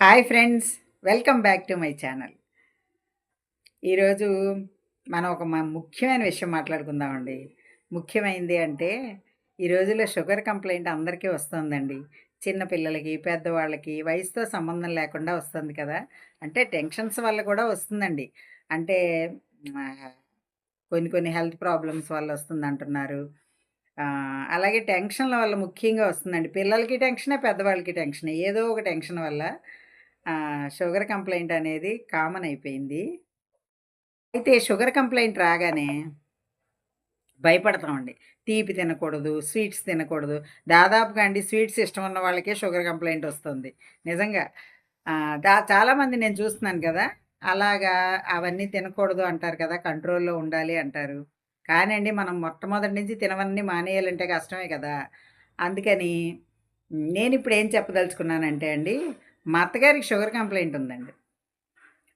Hi friends welcome back to my channel. ఈరోజు మనం ఒక ముఖ్యమైన విషయం మాట్లాడుకుందామండి. ముఖ్యమైనది అంటే ఈ రోజుల్లో షుగర్ కంప్లైంట్ అందరికీ వస్తుందండి. చిన్నపిల్లలకి పెద్దవాళ్ళకి వయసుతో సంబంధం లేకుండా వస్తుంది కదా. అంటే టెన్షన్స్ వల్ల కూడా వస్తుందండి. అంటే కొన్ని కొన్ని హెల్త్ ప్రాబ్లమ్స్ వల్ల వస్తుంది అంటున్నారు అలాగే టెన్షన్ల వల్ల ముఖ్యంగా వస్తుందండి. పిల్లలకి టెన్షనే పెద్దవాళ్ళకి టెన్షన్. ఏదో ఒక టెన్షన్ వల్ల షుగర్ కంప్లైంట్ అనేది కామన్ అయిపోయింది. అయితే షుగర్ కంప్లైంట్ రాగానే భయపడతామండి. తీపి తినకూడదు స్వీట్స్ తినకూడదు. దాదాపుగా అండి స్వీట్స్ ఇష్టం ఉన్న వాళ్ళకే షుగర్ కంప్లైంట్ వస్తుంది. నిజంగా. దా చాలామంది నేను చూస్తున్నాను కదా అలాగా అవన్నీ తినకూడదు అంటారు కదా కంట్రోల్లో ఉండాలి అంటారు. కానండి మనం మొట్టమొదటి నుంచి తినవన్నీ మానేయాలంటే కష్టమే కదా. అందుకని నేను ఇప్పుడు ఏం చెప్పదలుచుకున్నానంటే అండి మా అత్తగారికి షుగర్ కంప్లైంట్ ఉందండి.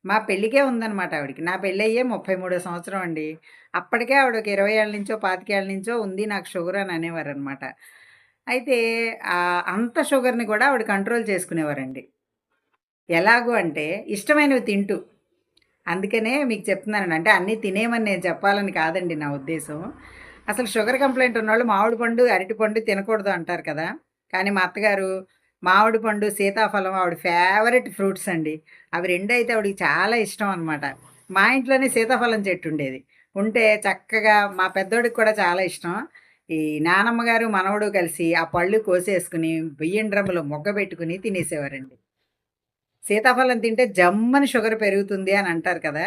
మా పెళ్ళికే ఉందన్నమాట ఆవిడకి. నా పెళ్ళి అయ్యే ముప్పై మూడో సంవత్సరం అండి. అప్పటికే ఆవిడ ఒక ఇరవై ఏళ్ళ నుంచో పాతికేళ్ళ నుంచో ఉంది నాకు షుగర్ అని అనేవారు అనమాట అయితే అంత షుగర్ని కూడా ఆవిడ కంట్రోల్ చేసుకునేవారండి. ఎలాగూ అంటే ఇష్టమైనవి తింటూ. అందుకనే మీకు చెప్తున్నానండి. అంటే అన్నీ తినేమని నేను చెప్పాలని కాదండి నా ఉద్దేశం. అసలు షుగర్ కంప్లైంట్ ఉన్నవాళ్ళు మామిడి పండు అరటి పండు తినకూడదు అంటారు కదా. కానీ మా అత్తగారు మామిడి పండు సీతాఫలం ఆవిడ ఫేవరెట్ ఫ్రూట్స్ అండి. అవి రెండు అయితే ఆవిడకి చాలా ఇష్టం అనమాట మా ఇంట్లోనే సీతాఫలం చెట్టు ఉండేది. ఉంటే చక్కగా మా పెద్దోడికి కూడా చాలా ఇష్టం. ఈ నానమ్మ గారు మనవడు కలిసి ఆ పళ్ళు కోసేసుకుని బియ్యం డ్రమ్ములో మొగ్గ పెట్టుకుని తినేసేవారండి. సీతాఫలం తింటే జమ్మని షుగర్ పెరుగుతుంది అని అంటారు కదా.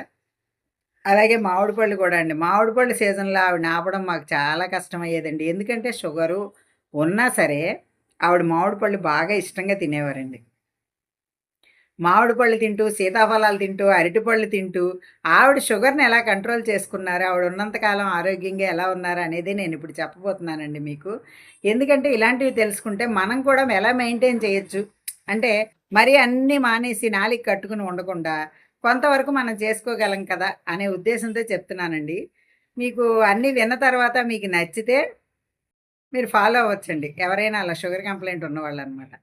అలాగే మామిడి పళ్ళు కూడా అండి. మామిడి పళ్ళు సీజన్లో ఆవిడ ఆపడం మాకు చాలా కష్టమయ్యేదండి. ఎందుకంటే షుగరు ఉన్నా సరే ఆవిడ మామిడి పళ్ళు బాగా ఇష్టంగా తినేవారండి. మామిడి పళ్ళు తింటూ సీతాఫలాలు తింటూ అరటిపళ్ళు తింటూ ఆవిడ షుగర్ని ఎలా కంట్రోల్ చేసుకున్నారు? ఆవిడ ఉన్నంతకాలం ఆరోగ్యంగా ఎలా ఉన్నారు? అనేది నేను ఇప్పుడు చెప్పబోతున్నానండి మీకు. ఎందుకంటే ఇలాంటివి తెలుసుకుంటే మనం కూడా ఎలా మెయింటైన్ చేయొచ్చు? అంటే మరి అన్నీ మానేసి నాలికి కట్టుకుని ఉండకుండా కొంతవరకు మనం చేసుకోగలం కదా అనే ఉద్దేశంతో చెప్తున్నానండి. మీకు అన్నీ విన్న తర్వాత మీకు నచ్చితే మీరు ఫాలో అవ్వచ్చండి. ఎవరైనా అలా షుగర్ కంప్లైంట్ ఉన్నవాళ్ళు అనమాట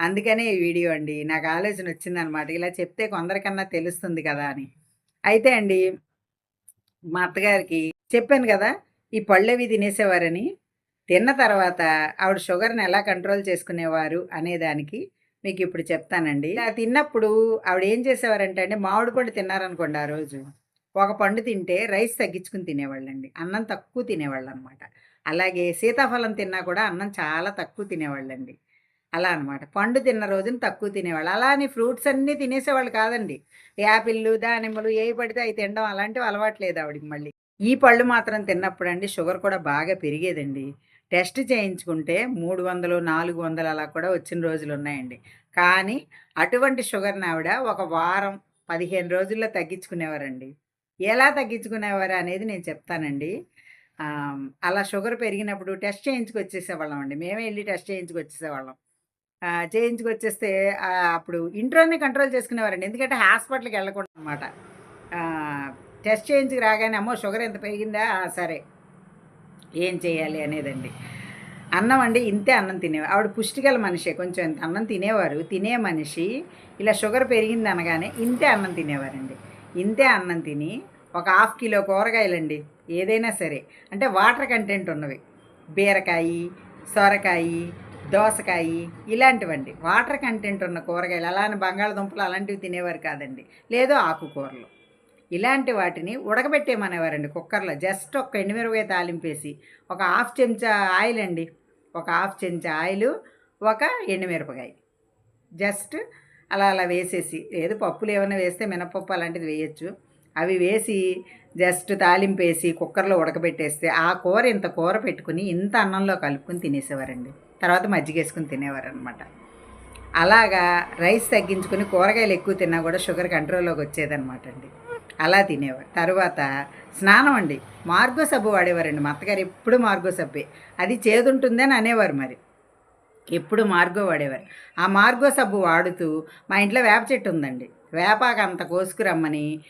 అందుకనే ఈ వీడియో అండి. నాకు ఆలోచన వచ్చిందనమాట. ఇలా చెప్తే కొందరికన్నా తెలుస్తుంది కదా అని. అయితే అండి మా అత్తగారికి చెప్పాను కదా ఈ పళ్ళవి తినేసేవారని. తిన్న తర్వాత ఆవిడ షుగర్ని ఎలా కంట్రోల్ చేసుకునేవారు అనేదానికి మీకు ఇప్పుడు చెప్తానండి. ఇలా తిన్నప్పుడు ఆవిడ ఏం చేసేవారంటే అండి మామిడి పండు తిన్నారనుకోండి ఆ రోజు. ఒక పండు తింటే రైస్ తగ్గించుకుని తినేవాళ్ళండి. అన్నం తక్కువ తినేవాళ్ళు అనమాట అలాగే సీతాఫలం తిన్నా కూడా అన్నం చాలా తక్కువ తినేవాళ్ళండి. అలా అనమాట పండు తిన్న రోజున తక్కువ తినేవాళ్ళు. అలా అని ఫ్రూట్స్ అన్నీ తినేసేవాళ్ళు కాదండి. యాపిళ్ళు దానిమ్మలు ఏవి పడితే అవి తినడం అలాంటివి అలవాట్లేదు ఆవిడకి మళ్ళీ. ఈ పళ్ళు మాత్రం తిన్నప్పుడు అండి షుగర్ కూడా బాగా పెరిగేదండి. టెస్ట్ చేయించుకుంటే మూడు వందలు నాలుగు వందలు అలా కూడా వచ్చిన రోజులు ఉన్నాయండి. కానీ అటువంటి షుగర్ని ఆవిడ ఒక వారం పదిహేను రోజుల్లో తగ్గించుకునేవారండి. ఎలా తగ్గించుకునేవారు అనేది నేను చెప్తానండి. అలా షుగర్ పెరిగినప్పుడు టెస్ట్ చేయించుకొచ్చేసేవాళ్ళం అండి. మేమే వెళ్ళి టెస్ట్ చేయించుకు వచ్చేసేవాళ్ళం చేయించుకొచ్చేస్తే వచ్చేస్తే అప్పుడు ఇంట్లోనే కంట్రోల్ చేసుకునేవారండి. ఎందుకంటే హాస్పిటల్కి వెళ్ళకుండా అనమాట టెస్ట్ చేయించుకు రాగానే అమ్మో షుగర్ ఎంత పెరిగిందా? సరే ఏం చేయాలి? అనేదండి. అన్నం అండి ఇంతే అన్నం తినేవారు. ఆవిడ పుష్టిగల మనిషే కొంచెం ఎంత అన్నం తినేవారు. తినే మనిషి ఇలా షుగర్ పెరిగింది అనగానే ఇంతే అన్నం తినేవారండి. ఇంతే అన్నం తిని ఒక హాఫ్ కిలో కూరగాయలండి ఏదైనా సరే. అంటే వాటర్ కంటెంట్ ఉన్నవి. బీరకాయ సొరకాయ దోసకాయ ఇలాంటివండి. వాటర్ కంటెంట్ ఉన్న కూరగాయలు అలానే బంగాళదుంపలు అలాంటివి తినేవారు కాదండి. లేదో ఆకుకూరలు. ఇలాంటి వాటిని ఉడకబెట్టేమనేవారండి కుక్కర్లో. జస్ట్ ఒక ఎండుమిరపకాయ తాలింపేసి ఒక హాఫ్ చెంచా ఆయిల్ అండి ఒక హాఫ్ చెంచా ఆయిల్ ఒక ఎండుమిరపకాయ. జస్ట్ అలా అలా వేసేసి ఏదో పప్పులు ఏమైనా వేస్తే మినపప్పు అలాంటిది వేయచ్చు. అవి వేసి జస్ట్ తాలింపేసి కుక్కర్లో ఉడకబెట్టేస్తే ఆ కూర ఇంత కూర పెట్టుకుని ఇంత అన్నంలో కలుపుకుని తినేసేవారండి. తర్వాత మజ్జిగ వేసుకుని తినేవారు అనమాట అలాగా రైస్ తగ్గించుకుని కూరగాయలు ఎక్కువ తిన్నా కూడా షుగర్ కంట్రోల్లోకి వచ్చేదనమాట అండి అలా తినేవారు. తర్వాత స్నానం అండి. మార్గో సబ్బు వాడేవారండి. మా అత్తగారు ఎప్పుడు మార్గో సబ్బే. అది చేదుంటుందని అనేవారు మరి. ఎప్పుడు మార్గో వాడేవారు. ఆ మార్గో సబ్బు వాడుతూ మా ఇంట్లో వేప చెట్టు ఉందండి. వేపాకు అంత కోసుకురమ్మని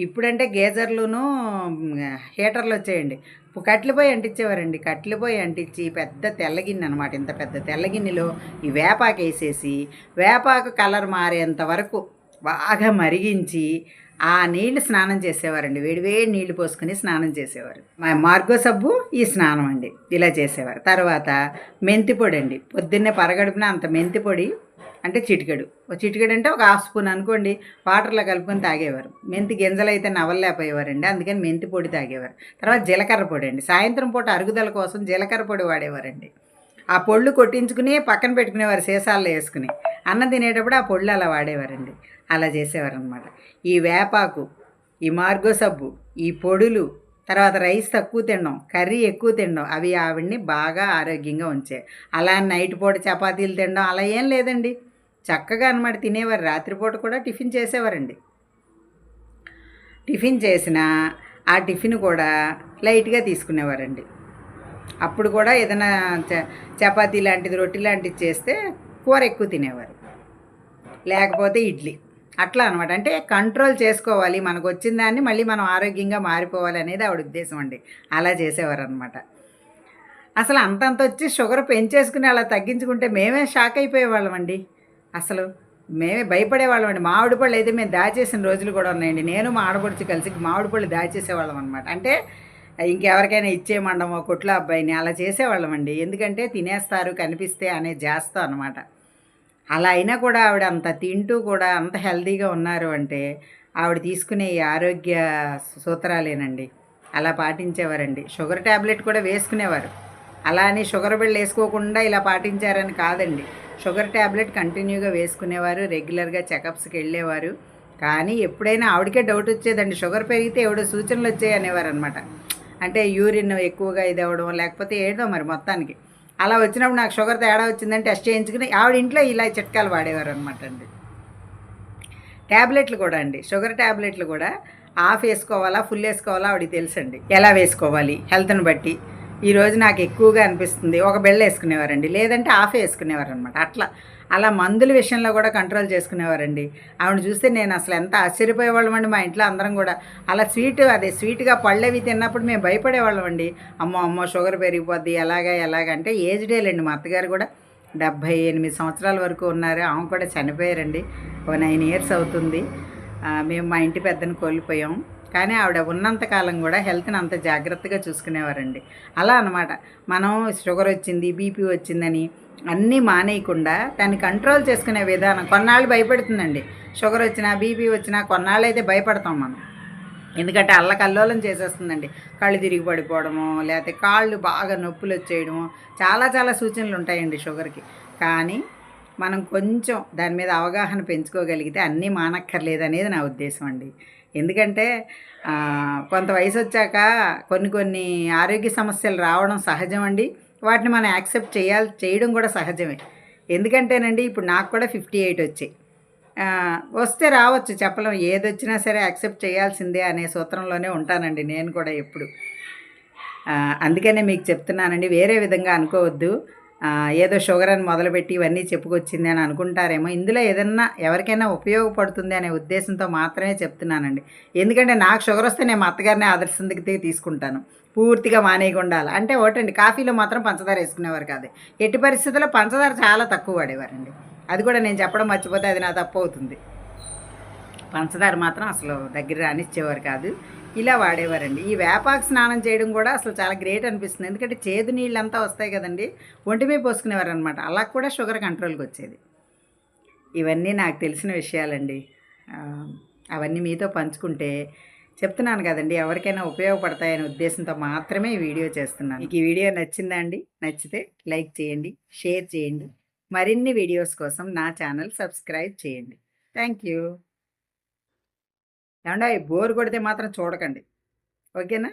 ఇప్పుడంటే గేజర్లును హీటర్లు వచ్చాయండి. కట్లిపోయి పొయ్యి అంటించేవారండి. కట్టెల పొయ్యి అంటించి పెద్ద తెల్లగిన్నె అనమాట ఇంత పెద్ద తెల్లగిన్నెలో ఈ వేపాకు వేసేసి వేపాకు కలర్ మారేంత వరకు బాగా మరిగించి ఆ నీళ్ళు స్నానం చేసేవారండి. వేడివేడి నీళ్ళు పోసుకుని స్నానం చేసేవారు. మా మార్గో సబ్బు ఈ స్నానం అండి. ఇలా చేసేవారు. తర్వాత మెంతి పొడి అండి. పొద్దున్నే పరగడుపున అంత మెంతి పొడి అంటే చిటికెడు. ఒక చిటికెడు అంటే ఒక హాఫ్ స్పూన్ అనుకోండి వాటర్లో కలుపుకొని తాగేవారు. మెంతి గింజలు అయితే నవ్వలేకపోయేవారండి అందుకని మెంతి పొడి తాగేవారు. తర్వాత జీలకర్ర పొడి అండి. సాయంత్రం పూట అరుగుదల కోసం జీలకర్ర పొడి వాడేవారండి. ఆ పొళ్ళు కొట్టించుకుని పక్కన పెట్టుకునేవారు సీసాల్లో వేసుకుని. అన్నం తినేటప్పుడు ఆ పొళ్ళు అలా వాడేవారండి. అలా చేసేవారు అనమాట ఈ వేపాకు ఈ మార్గో సబ్బు ఈ పొడులు తర్వాత రైస్ తక్కువ తినడం కర్రీ ఎక్కువ తినడం అవి ఆవిడ్ని బాగా ఆరోగ్యంగా ఉంచాయి. అలా నైట్ పూట చపాతీలు తినడం అలా ఏం లేదండి. చక్కగా అనమాట తినేవారు. రాత్రిపూట కూడా టిఫిన్ చేసేవారండి. టిఫిన్ చేసిన ఆ టిఫిన్ కూడా లైట్గా తీసుకునేవారండి. అప్పుడు కూడా ఏదైనా చ చపాతీ లాంటిది రొట్టి లాంటిది చేస్తే కూర ఎక్కువ తినేవారు. లేకపోతే ఇడ్లీ. అట్లా అనమాట అంటే కంట్రోల్ చేసుకోవాలి. మనకు వచ్చిన దాన్ని మళ్ళీ మనం ఆరోగ్యంగా మారిపోవాలి అనేది ఆవిడ ఉద్దేశం అండి. అలా చేసేవారు అనమాట అసలు అంతంత వచ్చి షుగర్ పెంచేసుకుని అలా తగ్గించుకుంటే మేమే షాక్ అయిపోయేవాళ్ళం అండి అసలు మేమే భయపడేవాళ్ళం అండి మామిడి పళ్ళు అయితే మేము దాచేసిన రోజులు కూడా ఉన్నాయండి. నేను మా ఆడపడుచు కలిసి మామిడి పళ్ళు దాచేసేవాళ్ళం అనమాట అంటే ఇంకెవరికైనా ఇచ్చేయమండమో కొట్ల అబ్బాయిని అలా చేసేవాళ్ళం అండి ఎందుకంటే తినేస్తారు కనిపిస్తే అనే చేస్తా అనమాట అలా అయినా కూడా ఆవిడ అంత తింటూ కూడా అంత హెల్తీగా ఉన్నారు అంటే ఆవిడ తీసుకునే ఈ ఆరోగ్య సూత్రాలేనండి. అలా పాటించేవారండి. షుగర్ ట్యాబ్లెట్ కూడా వేసుకునేవారు. అలా అని షుగర్ బిళ్ళు వేసుకోకుండా ఇలా పాటించారని కాదండి. షుగర్ ట్యాబ్లెట్ కంటిన్యూగా వేసుకునేవారు రెగ్యులర్గా చెకప్స్కి వెళ్ళేవారు. కానీ ఎప్పుడైనా ఆవిడకే డౌట్ వచ్చేదండి. షుగర్ పెరిగితే ఎవడో సూచనలు వచ్చాయి అనేవారు అనమాట అంటే యూరిన్ ఎక్కువగా ఇది అవ్వడం లేకపోతే ఏదో మరి మొత్తానికి. అలా వచ్చినప్పుడు నాకు షుగర్ తేడా వచ్చిందని టెస్ట్ చేయించుకుని ఆవిడ ఇంట్లో ఇలా చిట్కాలు వాడేవారు అనమాట అండి. ట్యాబ్లెట్లు కూడా అండి. షుగర్ ట్యాబ్లెట్లు కూడా హాఫ్ వేసుకోవాలా ఫుల్ వేసుకోవాలా ఆవిడకి తెలుసండి. ఎలా వేసుకోవాలి హెల్త్ని బట్టి. ఈరోజు నాకు ఎక్కువగా అనిపిస్తుంది. ఒక బెళ్ళ వేసుకునేవారండి. లేదంటే హాఫ్ వేసుకునేవారు అనమాట అట్లా. అలా మందుల విషయంలో కూడా కంట్రోల్ చేసుకునేవారండి. ఆవిడ చూస్తే నేను అసలు ఎంత ఆశ్చర్యపోయేవాళ్ళం అండి మా ఇంట్లో అందరం కూడా. అలా స్వీట్ అదే స్వీట్గా పళ్ళవి తిన్నప్పుడు మేము భయపడేవాళ్ళం అండి అమ్మో అమ్మో షుగర్ పెరిగిపోద్ది ఎలాగా ఎలాగంటే ఏజ్డేలండి మా అత్తగారు కూడా. డెబ్భై ఎనిమిది సంవత్సరాల వరకు ఉన్నారు. ఆమె కూడా చనిపోయారండి. ఒక నైన్ ఇయర్స్ అవుతుంది. మేము మా ఇంటి పెద్దని కోల్పోయాం. కానీ ఆవిడ ఉన్నంతకాలం కూడా హెల్త్ని అంత జాగ్రత్తగా చూసుకునేవారండి. అలా అనమాట మనం షుగర్ వచ్చింది బీపీ వచ్చిందని అన్నీ మానేయకుండా దాన్ని కంట్రోల్ చేసుకునే విధానం కొన్నాళ్ళు భయపడుతుందండి. షుగర్ వచ్చినా బీపీ వచ్చినా కొన్నాళ్ళు అయితే భయపడతాం మనం. ఎందుకంటే అల్లకల్లోలం చేసేస్తుందండి. కళ్ళు తిరిగి పడిపోవడము లేకపోతే కాళ్ళు బాగా నొప్పులు వచ్చేయడము చాలా చాలా సూచనలు ఉంటాయండి షుగర్కి. కానీ మనం కొంచెం దాని మీద అవగాహన పెంచుకోగలిగితే అన్నీ మానక్కర్లేదు అనేది నా ఉద్దేశం అండి. ఎందుకంటే కొంత వయసు వచ్చాక కొన్ని కొన్ని ఆరోగ్య సమస్యలు రావడం సహజం అండి వాటిని మనం యాక్సెప్ట్ చేయాలి చేయడం కూడా సహజమే. ఎందుకంటేనండి ఇప్పుడు నాకు కూడా ఫిఫ్టీ ఎయిట్ వచ్చాయి. వస్తే రావచ్చు చెప్పలేం. ఏది వచ్చినా సరే యాక్సెప్ట్ చేయాల్సిందే అనే సూత్రంలోనే ఉంటానండి నేను కూడా ఎప్పుడు. అందుకనే మీకు చెప్తున్నానండి వేరే విధంగా అనుకోవద్దు. ఏదో షుగర్ అని మొదలుపెట్టి ఇవన్నీ చెప్పుకొచ్చింది అని అనుకుంటారేమో. ఇందులో ఏదన్నా ఎవరికైనా ఉపయోగపడుతుంది అనే ఉద్దేశంతో మాత్రమే చెప్తున్నానండి. ఎందుకంటే నాకు షుగర్ వస్తే నేను మా అత్తగారిని ఆదర్శందుకు తీసుకుంటాను. పూర్తిగా మానేయకుండా అంటే ఒకటండి కాఫీలో మాత్రం పంచదార వేసుకునేవారు కాదు. ఎట్టి పరిస్థితుల్లో పంచదార చాలా తక్కువ వాడేవారండి. అది కూడా నేను చెప్పడం మర్చిపోతే అది నా తప్పు అవుతుంది. పంచదార మాత్రం అసలు దగ్గర రానిచ్చేవారు కాదు. ఇలా వాడేవారండి. ఈ వేపాకు స్నానం చేయడం కూడా అసలు చాలా గ్రేట్ అనిపిస్తుంది. ఎందుకంటే చేదు నీళ్ళు అంతా వస్తాయి కదండి. ఒంటి మీద పోసుకునేవారు అనమాట అలా కూడా షుగర్ కంట్రోల్కి వచ్చేది. ఇవన్నీ నాకు తెలిసిన విషయాలండి. అవన్నీ మీతో పంచుకుంటే చెప్తున్నాను కదండి. ఎవరికైనా ఉపయోగపడతాయనే ఉద్దేశంతో మాత్రమే ఈ వీడియో చేస్తున్నాను. మీకు ఈ వీడియో నచ్చిందా అండి? నచ్చితే లైక్ చేయండి షేర్ చేయండి. మరిన్ని వీడియోస్ కోసం నా ఛానల్ సబ్స్క్రైబ్ చేయండి. Thank you. ఏమంటే బోర్ కొడితే మాత్రం చూడకండి. ఓకేనా?